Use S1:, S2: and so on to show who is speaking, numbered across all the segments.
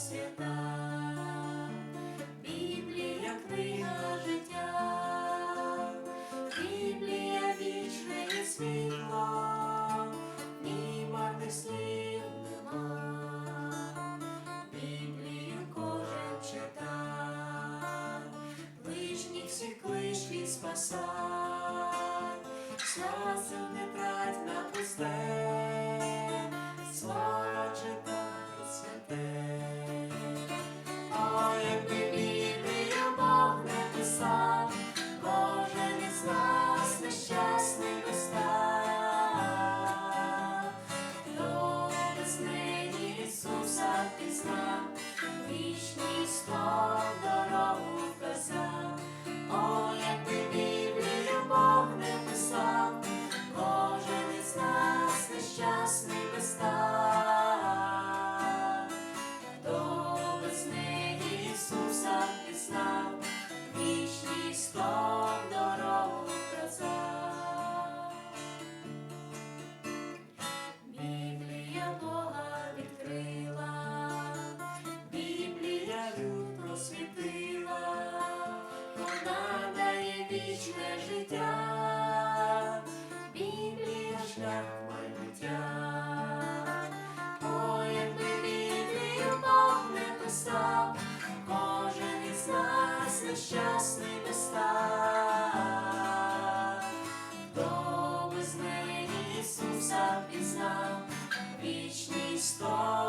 S1: свята, Біблія книга життя, Біблія вічне є світло, ні марних слів нема. Біблію кожен читай, ближніх всіх клич від спасай, часу не трать на пусте, Пізнав, вічність то вічне життя, Біблія шлях майбуття, О, якби Біблію Бог не писав, кожен із нещасний би став. Хто без неї Ісуса пізнав, вічність то.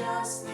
S1: just